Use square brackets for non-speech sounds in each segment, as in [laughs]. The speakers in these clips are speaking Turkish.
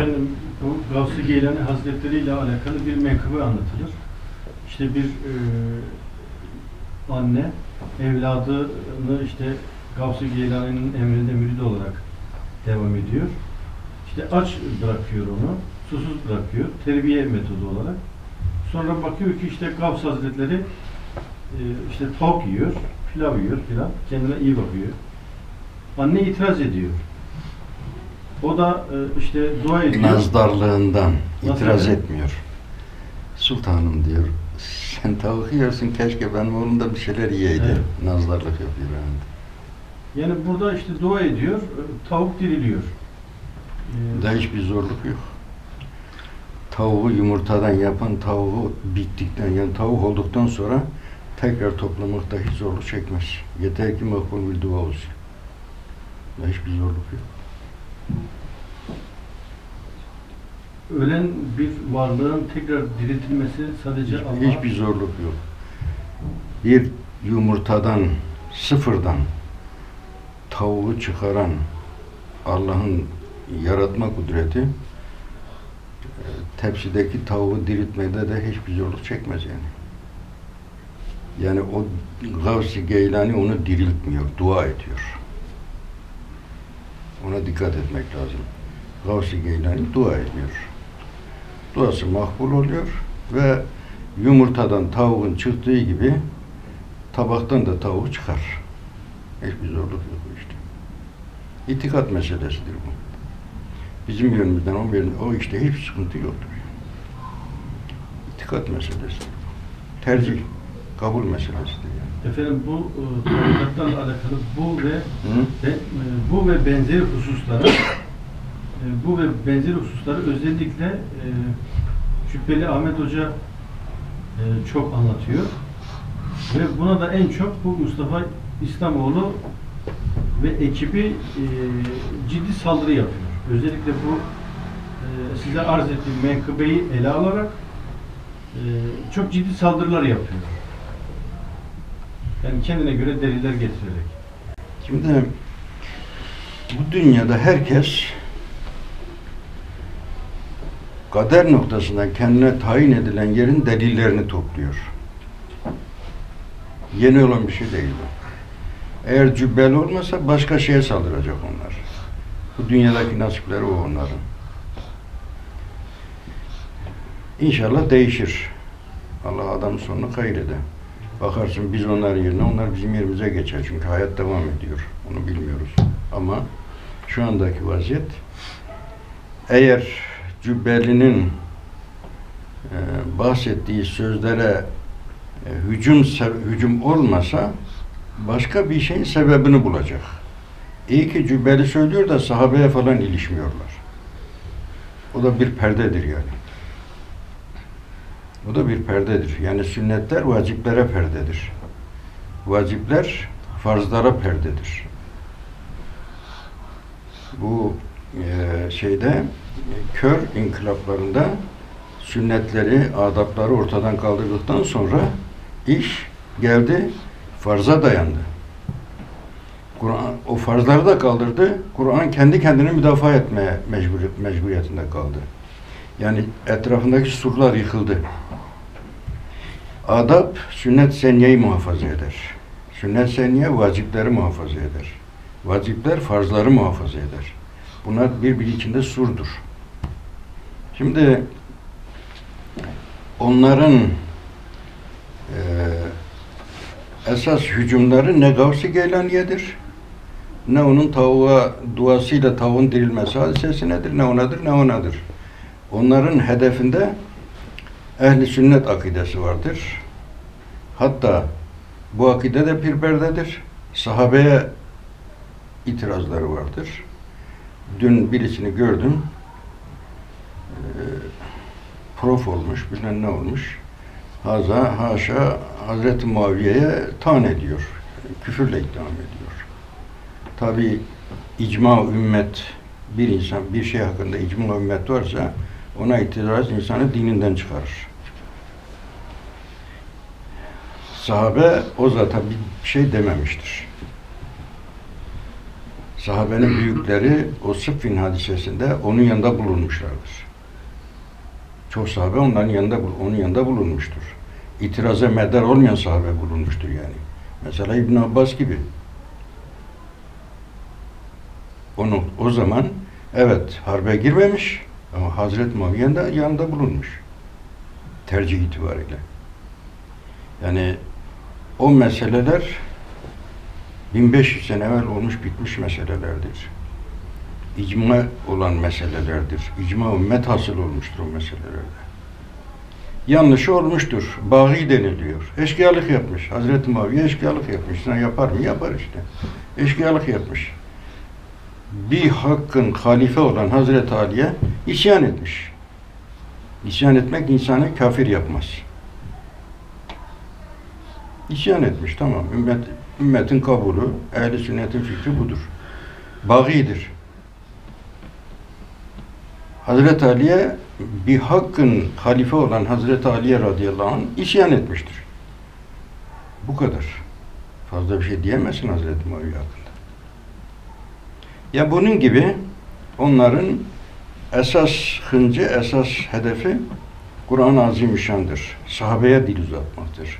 Efendim, bu Gavs-ı Geylani Hazretleri ile alakalı bir menkıbe anlatılır. İşte bir e, anne evladını işte Gavs-ı Geylani'nin emrinde mürid olarak devam ediyor. İşte aç bırakıyor onu, susuz bırakıyor, terbiye metodu olarak. Sonra bakıyor ki işte Gavs Hazretleri e, işte tavuk yiyor, pilav yiyor filan, kendine iyi bakıyor. Anne itiraz ediyor. O da e, işte dua ediyor. nazdarlığından Nasıl itiraz yani? etmiyor. Sultanım diyor, sen tavuk yiyorsun keşke benim oğlum da bir şeyler yiyeydi. Evet. Nazdarlık yapıyor yani. Yani burada işte dua ediyor, e, tavuk diriliyor. E, Burada hiçbir zorluk yok. Tavuğu yumurtadan yapan tavuğu bittikten yani tavuk olduktan sonra tekrar toplamakta hiç zorluk çekmez. Yeter ki makbul bir dua olsun. Burada hiçbir zorluk yok. Ölen bir varlığın tekrar diriltilmesi sadece Hiç- Allah hiçbir zorluk yok. Bir yumurtadan, sıfırdan tavuğu çıkaran Allah'ın yaratma kudreti e, tepsideki tavuğu diriltmede de hiçbir zorluk çekmez yani. Yani o Gavs-ı Geylani onu diriltmiyor, dua ediyor. Ona dikkat etmek lazım. Gavs-ı Geylani dua ediyor. Duası makbul oluyor ve yumurtadan tavuğun çıktığı gibi tabaktan da tavuk çıkar. Hiçbir zorluk yok işte. İtikat meselesidir bu. Bizim yönümüzden o, yön- o işte hiç sıkıntı yoktur. İtikat meselesidir. Tercih, kabul meselesidir yani. efendim bu e, tarikatlarla alakalı bu ve Hı? e, bu ve benzeri hususları e, bu ve benzeri hususları özellikle e, Cübbeli Ahmet Hoca e, çok anlatıyor. Ve buna da en çok bu Mustafa İslamoğlu ve ekibi e, ciddi saldırı yapıyor. Özellikle bu e, size arz ettiğim menkıbeyi ele alarak e, çok ciddi saldırılar yapıyor. Yani kendine göre deliller getirerek. Şimdi bu dünyada herkes kader noktasından kendine tayin edilen yerin delillerini topluyor. Yeni olan bir şey değil bu. Eğer cübbeli olmasa başka şeye saldıracak onlar. Bu dünyadaki nasipleri o onların. İnşallah değişir. Allah adam sonunu kayreder. Bakarsın biz onların yerine onlar bizim yerimize geçer. Çünkü hayat devam ediyor. Onu bilmiyoruz. Ama şu andaki vaziyet eğer Cübbeli'nin e, bahsettiği sözlere e, hücum hücum olmasa başka bir şeyin sebebini bulacak. İyi ki Cübbeli söylüyor da sahabeye falan ilişmiyorlar. O da bir perdedir yani. O da bir perdedir. Yani sünnetler vaciplere perdedir. Vacipler farzlara perdedir. Bu e, şeyde kör inkılaplarında sünnetleri, adapları ortadan kaldırdıktan sonra iş geldi farza dayandı. Kur'an o farzları da kaldırdı. Kur'an kendi kendini müdafaa etmeye mecbur, mecburiyetinde kaldı. Yani etrafındaki surlar yıkıldı. Adap sünnet seniyeyi muhafaza eder. Sünnet seniye vacipleri muhafaza eder. Vacipler farzları muhafaza eder. Bunlar birbiri içinde surdur. Şimdi onların eee, esas hücumları ne Gavs-ı Geylaniye'dir, ne onun tavuğa duasıyla tavuğun dirilmesi hadisesi nedir, ne onadır, ne onadır. Onların hedefinde ehli sünnet akidesi vardır. Hatta bu akide de pirperdedir. Sahabeye itirazları vardır. Dün birisini gördüm. Ee, prof olmuş, bilmem ne olmuş. Haza, haşa, Hazreti Muaviye'ye tan ediyor. Küfürle itham ediyor. Tabi icma ümmet, bir insan bir şey hakkında icma ümmet varsa ona itiraz insanı dininden çıkarır. Sahabe o zata bir şey dememiştir. Sahabenin büyükleri o Sıffin hadisesinde onun yanında bulunmuşlardır. Çok sahabe onların yanında onun yanında bulunmuştur. İtiraza medar olmayan sahabe bulunmuştur yani. Mesela İbn Abbas gibi. Onu o zaman evet harbe girmemiş ama Hazreti Muaviye'nin de yanında bulunmuş. Tercih itibariyle. Yani o meseleler 1500 sene evvel olmuş bitmiş meselelerdir. İcma olan meselelerdir. İcma ümmet hasıl olmuştur o meselelerde. Yanlışı olmuştur. Bağı deniliyor. Eşkıyalık yapmış. Hazreti Muaviye eşkıyalık yapmış. Sen yapar mı? Yapar işte. Eşkıyalık yapmış. Bir hakkın halife olan Hazreti Ali'ye isyan etmiş. İsyan etmek insanı kafir yapmaz. İsyan etmiş tamam. Ümmet, ümmetin kabulü, ehl-i sünnetin fikri budur. Bagidir. Hazreti Ali'ye bir hakkın halife olan Hazreti Ali'ye radıyallahu anh isyan etmiştir. Bu kadar. Fazla bir şey diyemezsin Hazreti Muaviye hakkında. Ya bunun gibi onların esas hıncı, esas hedefi Kur'an-ı Azimüşşan'dır. Sahabeye dil uzatmaktır.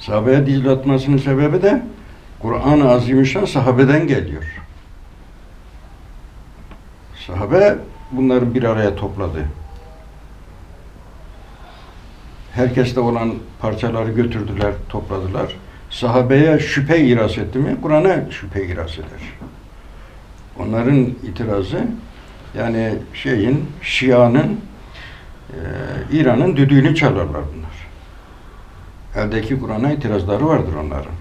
Sahabeye dil uzatmasının sebebi de Kur'an-ı Azimüşşan sahabeden geliyor. Sahabe bunları bir araya topladı. Herkeste olan parçaları götürdüler, topladılar. Sahabeye şüphe iras etti mi? Kur'an'a şüphe iras eder. Onların itirazı yani şeyin, Şia'nın e, İran'ın düdüğünü çalarlar bunlar. Eldeki Kur'an'a itirazları vardır onların.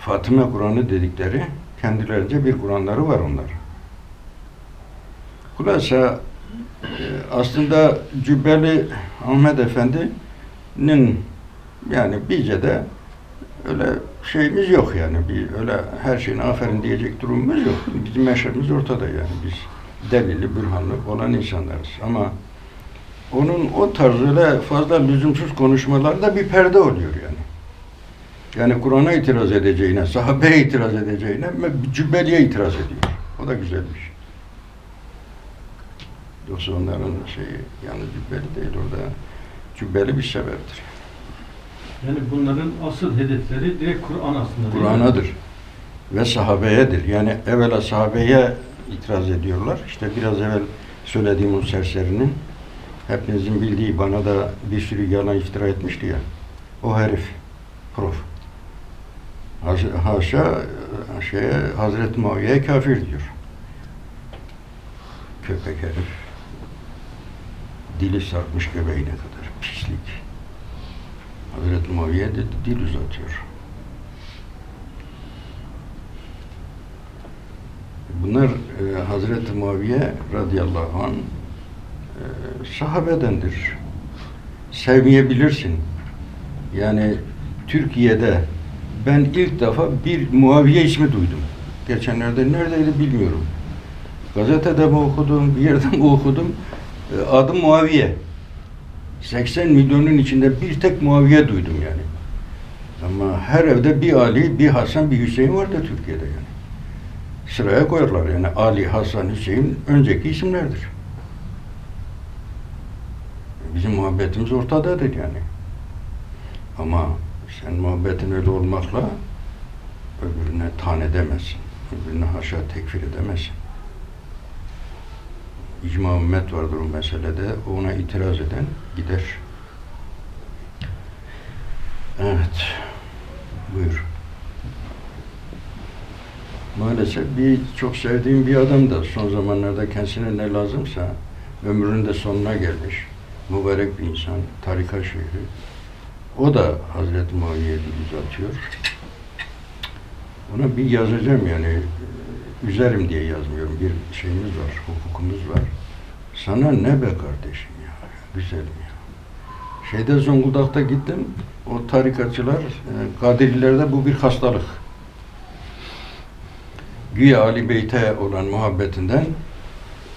Fatıma Kur'an'ı dedikleri kendilerince bir Kur'anları var onların. Hulasa e, aslında Cübbeli Ahmet Efendi'nin yani bizce de öyle şeyimiz yok yani bir öyle her şeyine aferin diyecek durumumuz yok. Bizim meşrebimiz ortada yani biz delili, bürhanlı olan insanlarız ama onun o tarzıyla fazla lüzumsuz konuşmalarda bir perde oluyor yani. Yani Kur'an'a itiraz edeceğine, sahabeye itiraz edeceğine Cübbeli'ye itiraz ediyor. O da güzelmiş. Yoksa onların şeyi yalnız cübbeli değil orada cübbeli bir sebeptir. Yani bunların asıl hedefleri direkt Kur'an aslında. Kur'an'adır ve sahabeyedir. Yani evvela sahabeye itiraz ediyorlar. İşte biraz evvel söylediğim o serserinin hepinizin bildiği bana da bir sürü yalan iftira etmişti ya. O herif, prof. Haş- Haşa şeye, Hazreti Muaviye'ye kafir diyor. Köpek herif. Dili sarkmış göbeğine kadar. Pislik. Hazreti Muaviye de dil uzatıyor. Bunlar e, Hazreti Muaviye radıyallahu anh e, sahabedendir. Sevmeyebilirsin. Yani Türkiye'de ben ilk defa bir Muaviye ismi duydum. Geçenlerde neredeydi bilmiyorum. Gazetede mi okudum, bir yerde [laughs] mi okudum. E, adı Muaviye. 80 milyonun içinde bir tek Muaviye duydum yani. Ama her evde bir Ali, bir Hasan, bir Hüseyin var da Türkiye'de yani. Sıraya koyarlar yani Ali, Hasan, Hüseyin önceki isimlerdir. Bizim muhabbetimiz ortadadır yani. Ama sen muhabbetin öyle olmakla öbürüne tan edemezsin. Öbürüne haşa tekfir edemezsin. İcma ümmet vardır o meselede. Ona itiraz eden gider. Evet. Buyur. Maalesef bir çok sevdiğim bir adam da son zamanlarda kendisine ne lazımsa ömrünün de sonuna gelmiş. Mübarek bir insan, tarika şehri. O da Hazreti Muaviye'ye dil Ona bir yazacağım yani. Üzerim diye yazmıyorum. Bir şeyimiz var, hukukumuz var. Sana ne be kardeşim ya. Güzelim ya. Şeyde Zonguldak'ta gittim. O tarikatçılar, e, Kadirlilerde bu bir hastalık. Güya Ali Beyt'e olan muhabbetinden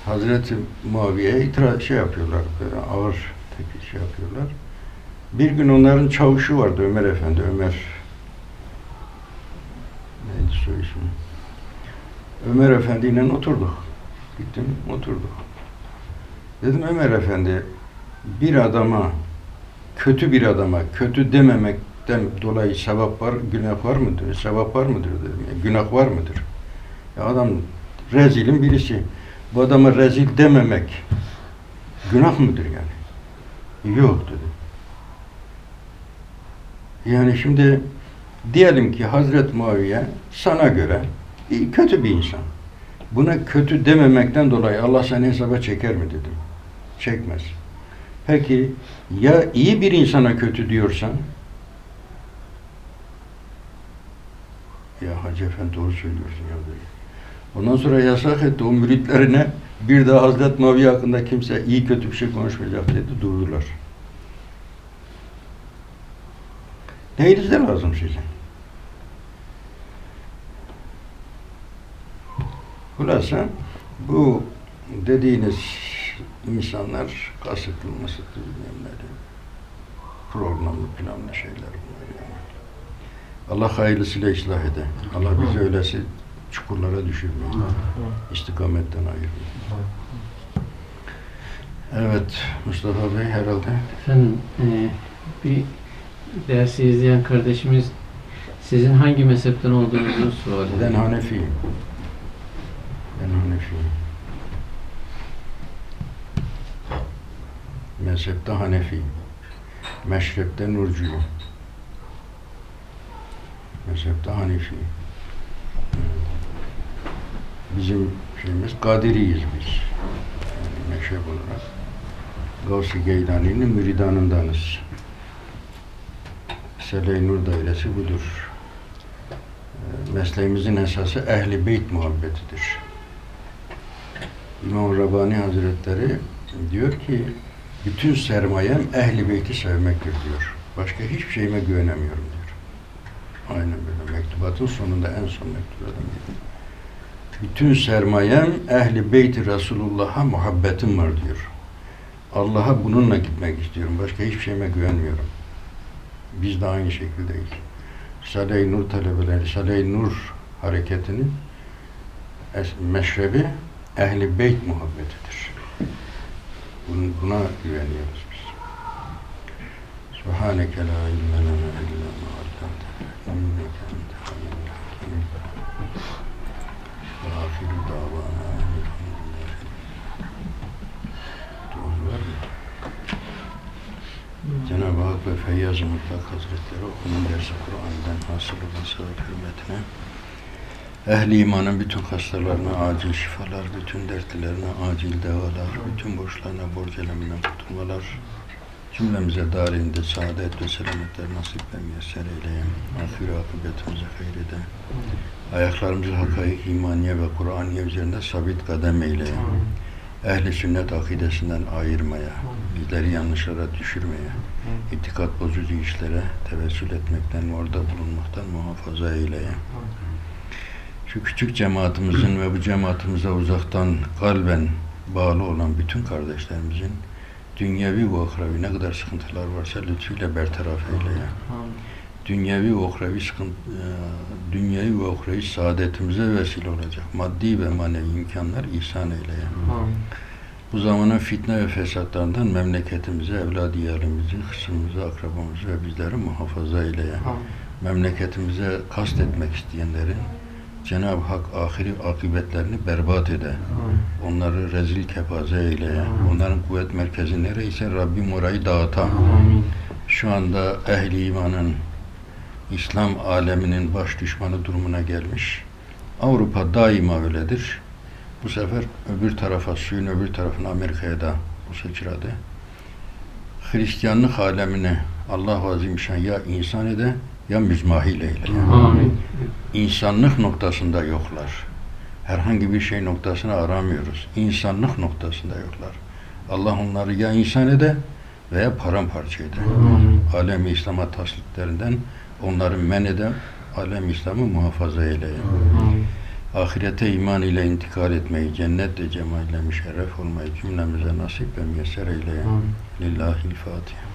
Hazreti Muaviye'ye itiraz şey yapıyorlar, böyle ağır tepki şey yapıyorlar. Bir gün onların çavuşu vardı Ömer Efendi, Ömer ismi. Ömer Efendi ile oturduk. Gittim oturduk. Dedim Ömer Efendi bir adama kötü bir adama kötü dememekten dolayı sevap var, günah var mıdır? Sevap var mıdır dedim. Ya, günah var mıdır? Ya adam rezilin birisi. Bu adama rezil dememek günah mıdır yani? Yok dedi. Yani şimdi diyelim ki Hazret Muaviye sana göre iyi, kötü bir insan. Buna kötü dememekten dolayı Allah seni hesaba çeker mi dedim. Çekmez. Peki ya iyi bir insana kötü diyorsan? Ya Hacı Efendi doğru söylüyorsun ya dedi. Ondan sonra yasak etti o müritlerine bir daha Hazret Muaviye hakkında kimse iyi kötü bir şey konuşmayacak dedi durdular. Neyiniz de lazım size? Hulasa bu dediğiniz insanlar kasıtlı masıtlı bilmem ne de, programlı planlı şeyler bunlar yani. Allah hayırlısıyla ıslah ede. Allah bizi öylesi çukurlara düşürmeyin. İstikametten ayırmayın. Evet Mustafa Bey herhalde. Efendim e, bir dersi izleyen kardeşimiz sizin hangi mezhepten olduğunuzu sual Ben. Hanefiyim. Ben Hanefiyim. Mezhepte Hanefiyim. Meşrepte Nurcuyum. Mezhepte Hanefiyim. Bizim şeyimiz Kadiriyiz biz. Yani meşrep olarak. Gavs-ı Geylani'nin müridanındanız. Sele-i Nur dairesi budur. Ee, mesleğimizin esası ehli beyt muhabbetidir. İmam Rabbani Hazretleri diyor ki bütün sermayem ehli beyti sevmektir diyor. Başka hiçbir şeyime güvenemiyorum diyor. Aynen böyle mektubatın sonunda en son mektuplardan biri. Bütün sermayem ehli beyti Resulullah'a muhabbetim var diyor. Allah'a bununla gitmek istiyorum. Başka hiçbir şeyime güvenmiyorum. Biz de aynı şekildeyiz. Risale-i Nur talebeleri, Risale-i Nur hareketinin meşrebi ehli beyt muhabbetidir. Bun- Buna güveniyoruz biz. Subhaneke la ilme lena illa ma allamtena inneke ente alimul hakim. Ve ahiru davana var mı? Cenab-ı Hak ve Feyyaz-ı Mutlak Hazretleri okunun dersi Kur'an'dan hasıl olan sevap hürmetine ehli imanın bütün hastalarına acil şifalar, bütün dertlerine acil devalar, bütün borçlarına borç eleminden kurtulmalar, cümlemize darinde saadet ve selametler nasip ve müyesser eyleyen, ahir akıbetimize hayrede, ayaklarımızı hakaik, imaniye ve Kur'aniye üzerinde sabit kadem eyleyen, ehli sünnet akidesinden ayırmaya, bizleri yanlışlara düşürmeye, itikat bozucu işlere tevessül etmekten, orada bulunmaktan muhafaza eyleye. Şu küçük cemaatimizin ve bu cemaatimize uzaktan kalben bağlı olan bütün kardeşlerimizin dünyevi ve uhrevi ne kadar sıkıntılar varsa lütfuyla bertaraf eyleye. Dünyevi ve uhrevi sıkıntı, e, dünyevi ve uhrevi saadetimize vesile olacak maddi ve manevi imkanlar ihsan eyleye. Bu zamanın fitne ve fesatlarından memleketimizi, evladiyarımızı, hısımızı, akrabamızı ve bizleri muhafaza eyleye. Memleketimize kast etmek isteyenlerin Cenab-ı Hak ahiri akıbetlerini berbat ede. Onları rezil kepaze eyleye. Onların kuvvet merkezi nereyse Rabbim orayı dağıta. Amin. Şu anda ehli imanın İslam aleminin baş düşmanı durumuna gelmiş. Avrupa daima öyledir. Bu sefer öbür tarafa, suyun öbür tarafına Amerika'ya da bu sıçradı. Hristiyanlık alemini Allah Azimüşşan ya insan ede ya müzmahil eyle. Amin. İnsanlık noktasında yoklar. Herhangi bir şey noktasını aramıyoruz. İnsanlık noktasında yoklar. Allah onları ya insan ede veya paramparça. Amin. Alem-i İslam'a tasdiklerinden onları men ede, alem İslam'ı muhafaza eyleye. Amin. Ahirete iman ile intikal etmeyi, cennet ve cemal ile müşerref olmayı cümlemize nasip ve müyesser. Amin. Lillahil Fatiha.